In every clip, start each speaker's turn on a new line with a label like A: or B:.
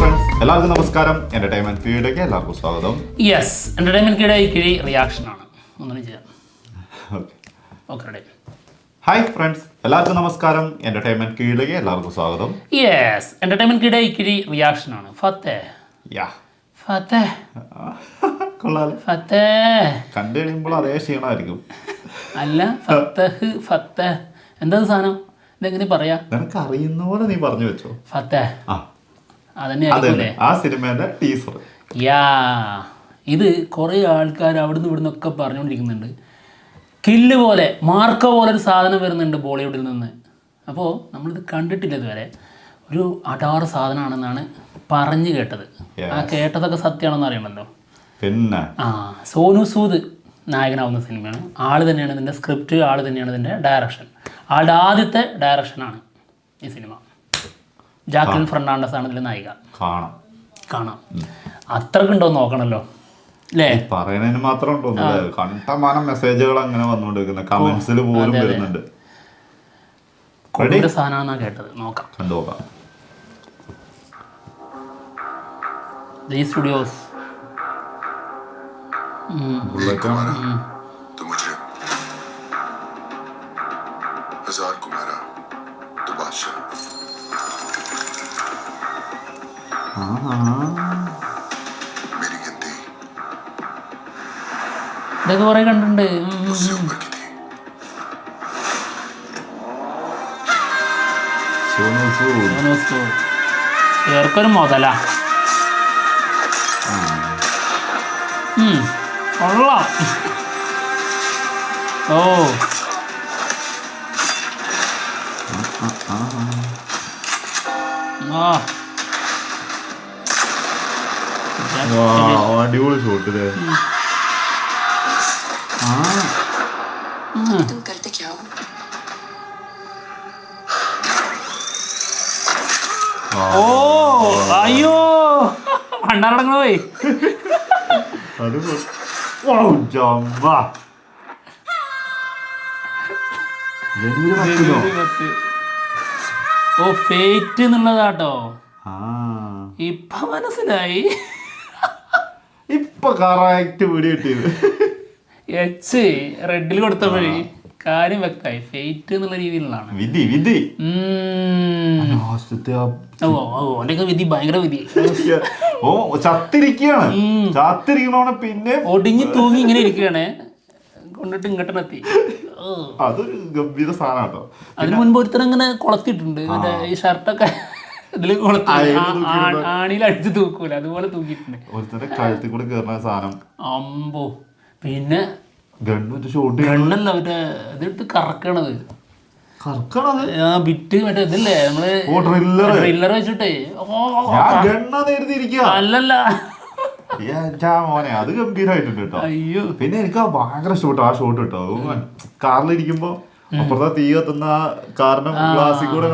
A: Friends എല്ലാവർക്കും നമസ്കാരം. Entertainment ഫീഡിലേക്ക് എല്ലാവർക്കും സ്വാഗതം.
B: യെസ് എന്റർടൈൻമെന്റ് കിടെ കിഴി റിയാക്ഷൻ ആണ്. ഒന്നും ചെയ്യാം. ഓക്കെ
A: ഹായ് ഫ്രണ്ട്സ് എല്ലാവർക്കും നമസ്കാരം. എന്റർടൈൻമെന്റ് കീഴിലേക്ക് എല്ലാവർക്കും സ്വാഗതം.
B: യെസ് എന്റർടൈൻമെന്റ് ഈ കിഴി റിയാക്ഷൻ ആണ്. ഫത്തേ.
A: യാ.
B: ഫത്തേ.
A: കൊള്ളാലോ.
B: ഫത്തേ.
A: കണ്ടു കഴിയുമ്പോൾ അതേ ക്ഷീണമായിരിക്കും.
B: അല്ല ഫത്തഹ് ഫത്തേ എന്താ സാധനം? ഇതെങ്ങനെ പറയാ?
A: നിനക്ക് അറിയുന്ന പോലെ നീ പറഞ്ഞു വെച്ചോ.
B: ഫത്തേ.
A: ആ.
B: അതന്നെ
A: ആ സിനിമയുടെ ടീസർ.
B: യാ ഇത് കുറേ ആൾക്കാർ അവിടുന്ന് ഇവിടുന്ന് ഒക്കെ പറഞ്ഞുകൊണ്ടിരിക്കുന്നുണ്ട് കില്ല് പോലെ മാർക്ക പോലെ ഒരു സാധനം വരുന്നുണ്ട് ബോളിവുഡിൽ നിന്ന്. അപ്പോൾ നമ്മളിത് കണ്ടിട്ടില്ല ഇതുവരെ. ഒരു അടാറ് സാധനമാണെന്നാണ് പറഞ്ഞു കേട്ടത്. ആ കേട്ടതൊക്കെ സത്യമാണെന്ന് അറിയണമല്ലോ
A: പിന്നെ?
B: ആ സോനു സൂദ് നായകനാവുന്ന സിനിമയാണ്. ആൾ തന്നെയാണ് ഇതിന്റെ സ്ക്രിപ്റ്റ് ആൾ തന്നെയാണ് ഇതിന്റെ ഡയറക്ഷൻ ആളുടെ ആദ്യത്തെ ഡയറക്ഷനാണ് ഈ സിനിമ. ജാക്ലിൻ ഫെർണാണ്ടസ് ആണ് ഇതിൽ നായിക
A: കാണാം
B: കാണാം അത്രക്കുണ്ടോ എന്ന് നോക്കണല്ലോ അല്ലേ
A: പറയുന്നതിന് മാത്രം ഉണ്ടോന്നില്ല കണ്ടമാനം മെസ്സേജുകൾ അങ്ങനെ വന്നുകൊണ്ടിരിക്കുന്നത് കമന്റ്സിൽ പോലും വരുന്നുണ്ട്
B: കൊടിയൊരു സാധനമാണെന്നാണ് കേട്ടത് നോക്കാം
A: കണ്ടു നോക്കാം
B: ജി സ്റ്റുഡിയോസ്
A: ബുള്ളറ്റ് ആണ്
C: तो मुझे हजार को मारा तो बादशाह
B: ഇതൊക്കെ കുറെ കണ്ടിട്ടുണ്ട്. ഏർക്കൊരു മുതല. ഓ. ആ.
A: അടിപൊളി ഷോട്ട്
B: ഓ അയ്യോ.
A: പണ്ടാറടങ്ങണ
B: ഓ ഫേറ്റ് എന്നുള്ളതാട്ടോ. ഇപ്പൊ മനസ്സിലായി
A: ഇപ്പൊ കറക്റ്റ് പിടി കിട്ടിയത്.
B: എച്ച് റെഡിൽ കൊടുത്തപ്പോഴേ കാര്യം വ്യക്തമായി. ഫേറ്റ് എന്നുള്ള രീതിയിലാണ്
A: വിധി വിധി.
B: ഉം.
A: ലാസ്റ്റത്തെ ആ
B: ഓ ഓ വിധി ഭയങ്കര വിധി.
A: ഓ ചത്തിരിക്കുകയാണ് ചത്തിരിക്കണോണ പിന്നെ
B: ഒടിഞ്ഞു തൂങ്ങി ഇങ്ങനെ ഇരിക്കുകയാണ് കൊണ്ടിട്ട് ഇങ്ങോട്ടെത്തി
A: അതൊരു ഗംഭീര സാധനം കേട്ടോ
B: അതിന് മുൻപ് ഒരുത്തരം ഇങ്ങനെ കൊളത്തിട്ടുണ്ട് ഈ ഷർട്ടൊക്കെ കൊളത്തി ആണിയിൽ അടിച്ച് തൂക്കൂല. അതുപോലെ തൂക്കിയിട്ടുണ്ട്.
A: ഒരുത്തന്റെ കഴുത്തിൽ കൂടെ കയറുന്ന സാധനം.
B: അമ്പോ. പിന്നെ
A: ഷൂട്ട്
B: ഗണ്ണല്ല മറ്റേ ഇതെടുത്ത് കറക്കണത്.
A: കറക്കണത്?
B: ആ ബിറ്റ് മറ്റേ ഇതില്ലേ
A: നമ്മൾ ഡ്രില്ലർ
B: ട്രില്ലർ വെച്ചിട്ടേ. അല്ലല്ല.
A: മോനെ അത് ഗംഭീരമായിട്ടുണ്ട് കേട്ടോ.
B: അയ്യോ.
A: പിന്നെ എനിക്ക് ഭയങ്കര ഷോട്ട് ആ ഷോട്ട് കേട്ടോ. കാറിലിരിക്കുമ്പോ അപ്പുറത്തെ തീ കത്തുന്ന കാറിന്റെ ഗ്ലാസ്സിൽ കൂടെ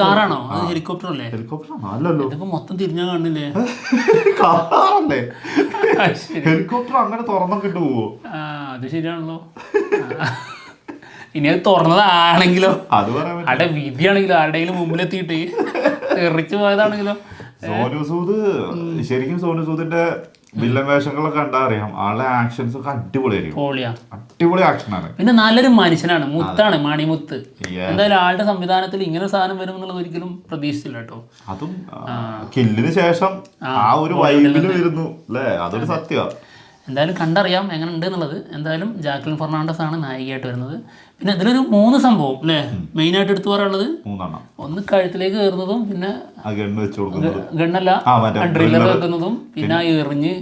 B: കാറാണോ? ഹെലികോപ്റ്റർ അല്ലേ?
A: ഹെലികോപ്റ്റർ അല്ലല്ലോ.
B: മൊത്തം തിരിഞ്ഞാ കാണില്ലേ?
A: കാറല്ലേ ഹെലികോപ്റ്റർ അങ്ങനെ തുറന്നൊക്കെ ഇട്ട് പോവോ?
B: അത് ശരിയാണല്ലോ. ഇനി അത് തുറന്നതാണെങ്കിലോ? ആരുടെ വിധിയാണെങ്കിലോ ആരുടെയെങ്കിലും മുമ്പിലെത്തിയിട്ട് എറിച്ചു പോയതാണെങ്കിലോ?
A: സോനു സൂദ് ശരിക്കും സോനു സൂദിന്റെ വില്ലൻ വേഷങ്ങളൊക്കെ കണ്ടാ അറിയാം. ആളുടെ ആക്ഷൻസ് ഒക്കെ അടിപൊളിയായിരിക്കും.
B: പോളിയാ
A: അടിപൊളി ആക്ഷനാണ്
B: പിന്നെ നല്ലൊരു മനുഷ്യനാണ്. മുത്താണ് മണിമുത്ത്. എന്തായാലും ആളുടെ സംവിധാനത്തിൽ ഇങ്ങനെ സാധനം വരും എന്നുള്ളത് ഒരിക്കലും പ്രതീക്ഷിച്ചില്ല കേട്ടോ.
A: അതും കില്ലിന് ശേഷം ആ ഒരു വൈബിൽ വരുന്നു അല്ലേ? അതൊരു സത്യമാണ്
B: എന്തായാലും കണ്ടറിയാം എങ്ങനെ ഉണ്ട് എന്നുള്ളത് എന്തായാലും ജാക്ലിൻ ഫെർണാണ്ടസ് ആണ് നായികയായിട്ട് വരുന്നത്. പിന്നെ ഇതിലൊരു മൂന്ന് സംഭവം അല്ലേ? മെയിനായിട്ട് എടുത്തു പറയാനുള്ളത് ഒന്ന് കഴുത്തിലേക്ക് കയറുന്നതും പിന്നെ
A: ആ ഗണ്ണ്
B: ഗണ്ണല്ല
A: ആ,
B: ഡ്രില്ലർ. വെക്കുന്നതും പിന്നെ ആ എറിഞ്ഞ്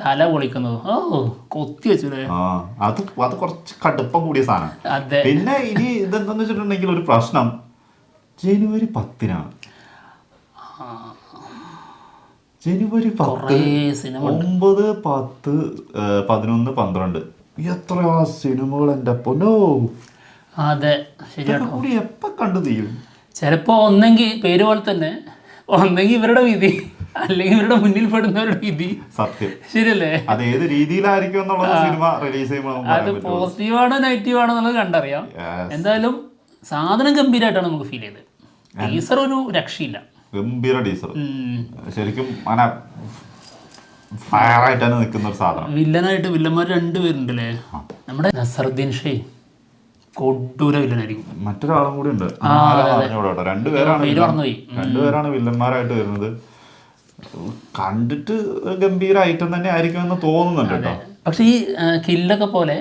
B: തല പൊളിക്കുന്നതും. ഓ കൊത്തി വെച്ചു
A: ആ അത് അത് കുറച്ച് കടുപ്പം കൂടിയ സാധനം.
B: അതെ.
A: പിന്നെ ഇനി ഇതെന്താന്ന് വെച്ചിട്ടുണ്ടെങ്കിൽ ഒരു പ്രശ്നം. ജനുവരി പത്തിനാണ്. ജനുവരി പത്ത് ഒമ്പത് പത്ത് പതിനൊന്ന് പന്ത്രണ്ട്. എത്രയാ സിനിമകൾ എന്റെ പൊന്നോ
B: അതെ.
A: കൂടി എപ്പോ കണ്ടു തീരും?
B: ചിലപ്പോ ഒന്നെങ്കിൽ പേര് പോലെ തന്നെ ഒന്നെങ്കിൽ ഇവരുടെ വിധി അല്ലെങ്കിൽ ഇവരുടെ മുന്നിൽ പെടുന്നവരുടെ വിധി.
A: സത്യം.
B: ശരിയല്ലേ?
A: അത് ഏത് രീതിയിലായിരിക്കും എന്നുള്ളത് സിനിമ റിലീസ് ചെയ്യുമ്പോൾ
B: അത് പോസിറ്റീവാണോ നെഗറ്റീവാണോ എന്നുള്ളത് കണ്ടറിയാം. എന്തായാലും സാധനം ഗംഭീരമായിട്ടാണ് നമുക്ക് ഫീൽ ചെയ്തത്. ടീസർ ഒരു രക്ഷയില്ല.
A: ഗംഭീര
B: ടീസർ.
A: ശരിക്കും അങ്ങനെ ഫയർ ആയിട്ടാണ് നിൽക്കുന്ന ഒരു സാധനം.
B: വില്ലനായിട്ട് വില്ലന്മാർ രണ്ടുപേരുണ്ടല്ലേ നമ്മുടെ നസറുദ്ദീൻ ഷേ കൊടൂര വില്ലനായിരിക്കും.
A: മറ്റൊരാളും കൂടി ഉണ്ട്. രണ്ടുപേരാണ് വില്ലന്മാരായിട്ട് വരുന്നത്. കണ്ടിട്ട് ഗംഭീര ഐറ്റം തന്നെ ആയിരിക്കും എന്ന് തോന്നുന്നുണ്ട് കേട്ടോ.
B: പക്ഷേ ഈ കില്ലൊക്കെ പോലെ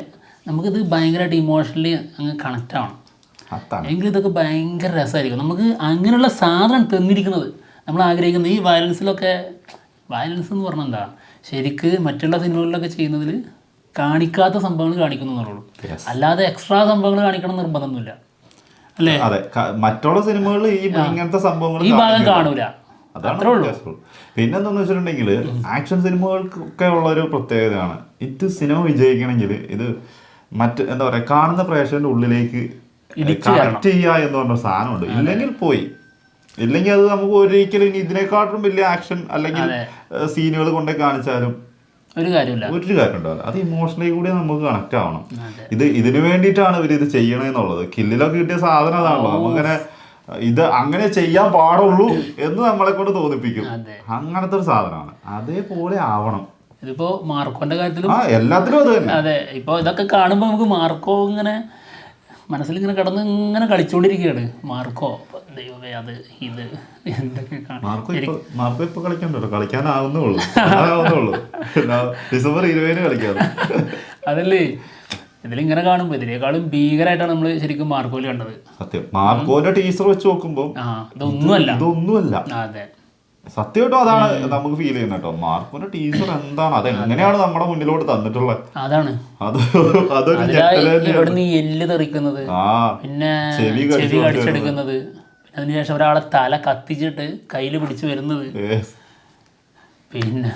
B: നമുക്കിത് ഭയങ്കരമായിട്ട് ഇമോഷണലി അങ്ങ് കണക്റ്റ് ആവണം. എങ്കിൽ ഇതൊക്കെ ഭയങ്കര രസമായിരിക്കും. നമുക്ക് അങ്ങനെയുള്ള സാധനം തന്നിരിക്കുന്നത്. നമ്മൾ ആഗ്രഹിക്കുന്ന ഈ വയലൻസിലൊക്കെ വയലൻസ് എന്ന് പറഞ്ഞാൽ എന്താ? ശരിക്ക് മറ്റുള്ള സിനിമകളിലൊക്കെ ചെയ്യുന്നതിൽ കാണിക്കാത്ത സംഭവങ്ങൾ കാണിക്കുന്നു എന്നുള്ളൂ. അല്ലാതെ എക്സ്ട്രാ സംഭവങ്ങൾ കാണിക്കണം നിർബന്ധമൊന്നുമില്ല. അല്ലേ?
A: അതെ. മറ്റുള്ള സിനിമകളിൽ ഈ ഇങ്ങനത്തെ സംഭവങ്ങൾ
B: ഈ ഭാഗം കാണൂല.
A: അതാണ്. പിന്നെന്താന്ന് വെച്ചിട്ടുണ്ടെങ്കിൽ ആക്ഷൻ സിനിമകൾക്കൊക്കെ ഉള്ള ഒരു പ്രത്യേകതയാണ്. ഇത് സിനിമ വിജയിക്കണമെങ്കിൽ ഇത് മറ്റ് എന്താ പറയാ കാണുന്ന പ്രേക്ഷകന്റെ ഉള്ളിലേക്ക് കണക്ട് ചെയ്യുക എന്ന് പറഞ്ഞ സാധനമുണ്ട്. ഇല്ലെങ്കിൽ പോയി. ഇല്ലെങ്കിൽ അത് നമുക്ക് ഒരിക്കലും ഇനി ഇതിനെക്കാട്ടും വലിയ ആക്ഷൻ അല്ലെങ്കിൽ സീനുകൾ കൊണ്ടേ കാണിച്ചാലും
B: ഒരു കാര്യമില്ല
A: ഒരു കാര്യം ഉണ്ടാവില്ല അത് ഇമോഷണലി കൂടി നമുക്ക് കണക്ട് ആവണം. ഇത് ഇതിനു വേണ്ടിയിട്ടാണ് ഇവർ ഇത് ചെയ്യണമെന്നുള്ളത് കില്ലിലൊക്കെ കിട്ടിയ സാധനം അതാണല്ലോ നമുക്കങ്ങനെ ഇത് അങ്ങനെ ചെയ്യാൻ പാടുള്ളൂ എന്ന് നമ്മളെ കൊണ്ട് തോന്നിപ്പിക്കും. അങ്ങനത്തെ ഒരു സാധനമാണ്. അതേപോലെ ആവണം.
B: ഇതിപ്പോ മാർക്കോന്റെ കാര്യത്തിലും
A: ആ എല്ലാത്തിലും അത് തന്നെ.
B: അതെ. ഇപ്പൊ ഇതൊക്കെ കാണുമ്പോ നമുക്ക് മാർക്കോ ഇങ്ങനെ മനസ്സിൽ കടന്ന് ഇങ്ങനെ കളിച്ചുകൊണ്ടിരിക്കുകയാണ് മാർക്കോ ദൈവമേ അത് ഇത് എന്തൊക്കെ
A: മാർക്കോ ഇപ്പൊ കളിക്കാനാവുന്നേ ഉള്ളൂ. ഡിസംബർ ഇരുപതിന്
B: അതല്ലേ? ഇതിലിങ്ങനെ കാണുമ്പോൾ ഇതിനേക്കാളും ഭീകരമായിട്ടാണ് നമ്മൾ ശരിക്കും മാർക്കോയിൽ കണ്ടത്.
A: സത്യം. മാർക്കോന്റെ ടീച്ചർ വെച്ച് നോക്കുമ്പോ
B: ആ ഇതൊന്നുമല്ല.
A: ഇതൊന്നുമല്ല.
B: അതെ.
A: സത്യമായിട്ടും അതാണ് നമുക്ക് ഫീൽ ചെയ്യുന്നത് കേട്ടോ. മാർക്കോന്റെ ടീച്ചർ എന്താണ്? അത് എങ്ങനെയാണ് നമ്മുടെ മുന്നിലോട്ട് തന്നിട്ടുള്ളത്?
B: അതാണ്.
A: അത് അതൊരു.
B: ഇവിടുന്ന് എല്ല് തെറിക്കുന്നത് പിന്നെ
A: ചെവി കടിച്ച്
B: ചെവി കടിച്ചെടുക്കുന്നത് പിന്നെ അതിനുശേഷം ഒരാളെ തല കത്തിച്ചിട്ട് കയ്യിൽ പിടിച്ചു വരുന്നത്. പിന്നെ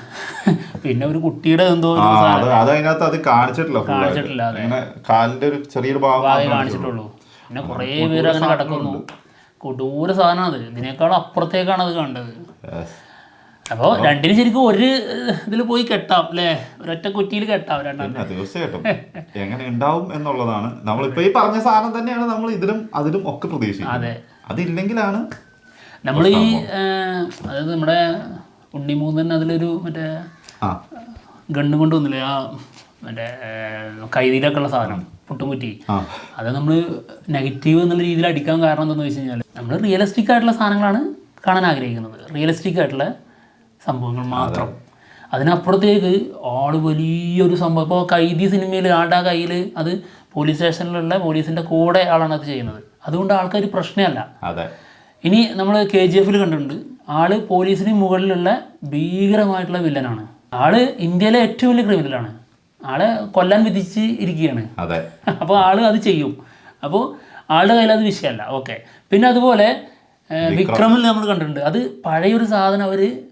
B: പിന്നെ ഒരു കുട്ടിയുടെ എന്തോ
A: അതിനകത്ത് അത് കാണിച്ചിട്ടില്ല
B: കാണിച്ചിട്ടില്ല,
A: കാലിന്റെ ഒരു ചെറിയൊരു ഭാഗം. കാണിച്ചിട്ടുള്ളൂ.
B: പിന്നെ കുറേ പേര് അങ്ങനെ കിടക്കുന്നു. കൊടൂര സാധനം അത്. ഇതിനേക്കാളും അപ്പുറത്തേക്കാണ് അത് കണ്ടത്. അപ്പോൾ രണ്ടിനും ശരിക്കും ഒരു ഇതിൽ പോയി കെട്ടാം അല്ലേ ഒരൊറ്റ കുറ്റിയിൽ കെട്ടാം
A: രണ്ടാം തീർച്ചയായിട്ടും എങ്ങനെ ഉണ്ടാവും എന്നുള്ളതാണ്. നമ്മളിപ്പോ ഈ പറഞ്ഞ സാധനം തന്നെയാണ് നമ്മൾ ഇതിലും അതിലും ഒക്കെ പ്രതീക്ഷിക്കുന്നത്.
B: അതെ.
A: അതില്ലെങ്കിലാണ്
B: നമ്മൾ ഈ അതായത് നമ്മുടെ ഉണ്ണിമൂന്നൻ അതിലൊരു മറ്റേ ഗണ്ണ് കൊണ്ട് വന്നില്ലേ ആ മറ്റേ കൈതിയിലൊക്കെ ഉള്ള സാധനം
A: പൊട്ടുമുറ്റി
B: അത് നമ്മൾ നെഗറ്റീവ് എന്നുള്ള രീതിയിൽ അടിക്കാൻ കാരണം എന്താണെന്ന് വെച്ച് കഴിഞ്ഞാൽ നമ്മൾ റിയലിസ്റ്റിക് ആയിട്ടുള്ള സാധനങ്ങളാണ് കാണാൻ ആഗ്രഹിക്കുന്നത്. റിയലിസ്റ്റിക് ആയിട്ടുള്ള സംഭവങ്ങൾ മാത്രം. അതിനപ്പുറത്തേക്ക് ആൾ വലിയൊരു സംഭവം. ഇപ്പോൾ കൈദി സിനിമയിൽ ആളുടെ കയ്യിൽ അത് പോലീസ് സ്റ്റേഷനിലുള്ള പോലീസിന്റെ കൂടെ ആളാണ് അത് ചെയ്യുന്നത്. അതുകൊണ്ട് ആൾക്കാർ പ്രശ്നമല്ല.
A: അതെ.
B: ഇനി നമ്മൾ കെ ജി എഫിൽ കണ്ടിട്ടുണ്ട്. ആൾ പോലീസിന് മുകളിലുള്ള ഭീകരമായിട്ടുള്ള വില്ലനാണ് ആൾ ഇന്ത്യയിലെ ഏറ്റവും വലിയ ക്രിമിനലാണ് ആളെ കൊല്ലാൻ വിധിച്ച് ഇരിക്കുകയാണ്.
A: അതെ.
B: അപ്പോൾ ആൾ അത് ചെയ്യും. അപ്പോൾ ആളുടെ കയ്യിൽ അത് വിഷയമല്ല. ഓക്കെ. പിന്നെ അതുപോലെ വിക്രമിൽ നമ്മൾ കണ്ടിട്ടുണ്ട്. അത് പഴയൊരു സാധനം അവർ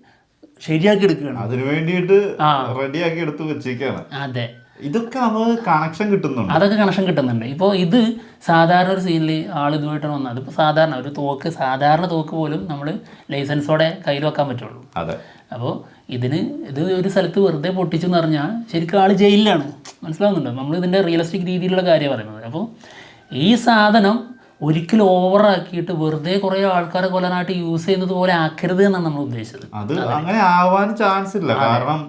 B: ശരിയാക്കി എടുക്കുകയാണ്.
A: അതിനു വേണ്ടിയിട്ട് റെഡിയാക്കി എടുത്ത് വെച്ചേക്കാണ്.
B: അതെ.
A: ഇതൊക്കെ നമുക്ക് കണക്ഷൻ കിട്ടുന്നുണ്ട്.
B: അതൊക്കെ കണക്ഷൻ കിട്ടുന്നുണ്ട്. ഇപ്പോൾ ഇത് സാധാരണ ഒരു സീനിൽ ആൾ ഇതുമായിട്ടാണ് വന്നത്. അതിപ്പോൾ സാധാരണ ഒരു തോക്ക് സാധാരണ തോക്ക് പോലും നമ്മൾ ലൈസൻസോടെ കയ്യിൽ വെക്കാൻ പറ്റുള്ളൂ.
A: അതെ.
B: അപ്പോൾ ഇതിന് ഇത് ഒരു സ്ഥലത്ത് വെറുതെ പൊട്ടിച്ചെന്ന് പറഞ്ഞാൽ ശരിക്കും ആൾ ജയിലിലാണ്. മനസ്സിലാവുന്നുണ്ടോ? നമ്മൾ ഇതിന്റെ റിയലിസ്റ്റിക് രീതിയിലുള്ള കാര്യം പറയുന്നത്. അപ്പോൾ ഈ സാധനം ഒരിക്കലും ഓവറാക്കിയിട്ട് വെറുതെ കുറെ ആൾക്കാരെ കൊല്ലാനായിട്ട് യൂസ് ചെയ്യുന്നത് പോലെ ആക്കരുത് എന്നാണ് നമ്മൾ ഉദ്ദേശിച്ചത്.
A: അത് അങ്ങനെ ആവാൻ ചാൻസ് ഇല്ല. കാരണം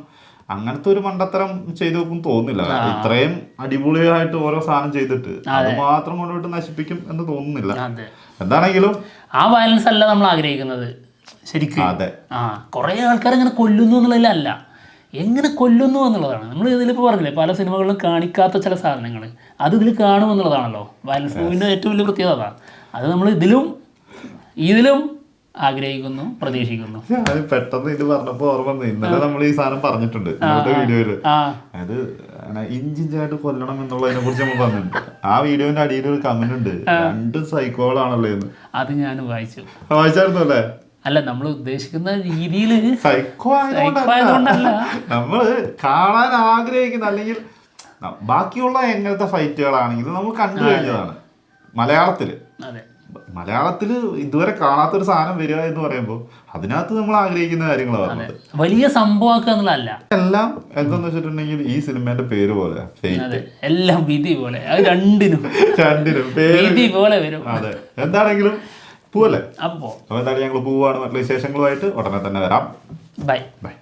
A: അങ്ങനത്തെ ഒരു മണ്ടത്തരം ചെയ്തു നോക്കും തോന്നുന്നില്ല. ഇത്രയും അടിപൊളിയായിട്ട് ഓരോ സാധനം ചെയ്തിട്ട് അത്. മാത്രം കൊണ്ടുപോയിട്ട് നശിപ്പിക്കും എന്ന് തോന്നുന്നില്ല. എന്താണെങ്കിലും
B: ആ വയലൻസ് അല്ല നമ്മൾ ആഗ്രഹിക്കുന്നത്. ശരിക്കും.
A: അതെ.
B: ആ കുറേ ആൾക്കാർ ഇങ്ങനെ കൊല്ലുന്നു എന്നുള്ളതിലല്ല. എങ്ങനെ കൊല്ലുന്നു എന്നുള്ളതാണ്. നമ്മൾ ഇതിലിപ്പോൾ പറഞ്ഞില്ലേ പല സിനിമകളിലും കാണിക്കാത്ത ചില സാധനങ്ങൾ. അത് ഇതിൽ കാണുമെന്നുള്ളതാണല്ലോ. വയലൻസ് മൂവിന്റെ ഏറ്റവും വലിയ പ്രത്യേകത അത് നമ്മൾ ഇതിലും ഇതിലും ആഗ്രഹിക്കുന്നു പ്രതീക്ഷിക്കുന്നു.
A: പെട്ടെന്ന് ഇത് പറഞ്ഞപ്പോ ഓർമ്മ ഇന്നലെ നമ്മൾ ഈ സാധനം പറഞ്ഞിട്ടുണ്ട്
B: വീഡിയോയിൽ.
A: അത് ഇഞ്ചിഞ്ചായിട്ട് കൊല്ലണം എന്നുള്ളതിനെ കുറിച്ച് നമ്മൾ പറഞ്ഞിട്ടുണ്ട്. ആ വീഡിയോന്റെ അടിയിൽ ഒരു കമന്റ് ഉണ്ട് രണ്ട് സൈക്കോളാണല്ലോ എന്ന്.
B: അത് ഞാൻ വായിച്ചു.
A: വായിച്ചായിരുന്നു അല്ലേ?
B: അല്ല നമ്മൾ ഉദ്ദേശിക്കുന്ന രീതിയിൽ
A: സൈക്കോ
B: ആയതുകൊണ്ടല്ല.
A: നമ്മൾ കാണാൻ ആഗ്രഹിക്കുന്ന അല്ലെങ്കിൽ ബാക്കിയുള്ള എങ്ങനത്തെ ഫൈറ്റുകളാണെങ്കിലും നമ്മൾ കണ്ടു കഴിഞ്ഞതാണ് മലയാളത്തിൽ.
B: അതെ.
A: മലയാളത്തിൽ ഇതുവരെ കാണാത്തൊരു സാധനം വരിക എന്ന് പറയുമ്പോൾ അതിനകത്ത് നമ്മൾ ആഗ്രഹിക്കുന്ന കാര്യങ്ങളാണ് പറഞ്ഞത്.
B: വലിയ സംഭവമാക്കുക എന്നുള്ളതല്ല.
A: എല്ലാം എന്താന്ന് വെച്ചിട്ടുണ്ടെങ്കിൽ ഈ സിനിമേന്റെ പേര് പോലെ
B: അതെ. എല്ലാം വിധി പോലെ. രണ്ടിനും.
A: രണ്ടിനും.
B: വിധി പോലെ വരും.
A: അതെ. എന്താണെങ്കിലും പോവല്ലേ? അപ്പോ. എന്തായാലും ഞങ്ങൾ പോവാണ്. മറ്റുള്ള വിശേഷങ്ങളുമായിട്ട് ഉടനെ തന്നെ വരാം.
B: ബൈ.
A: ബൈ.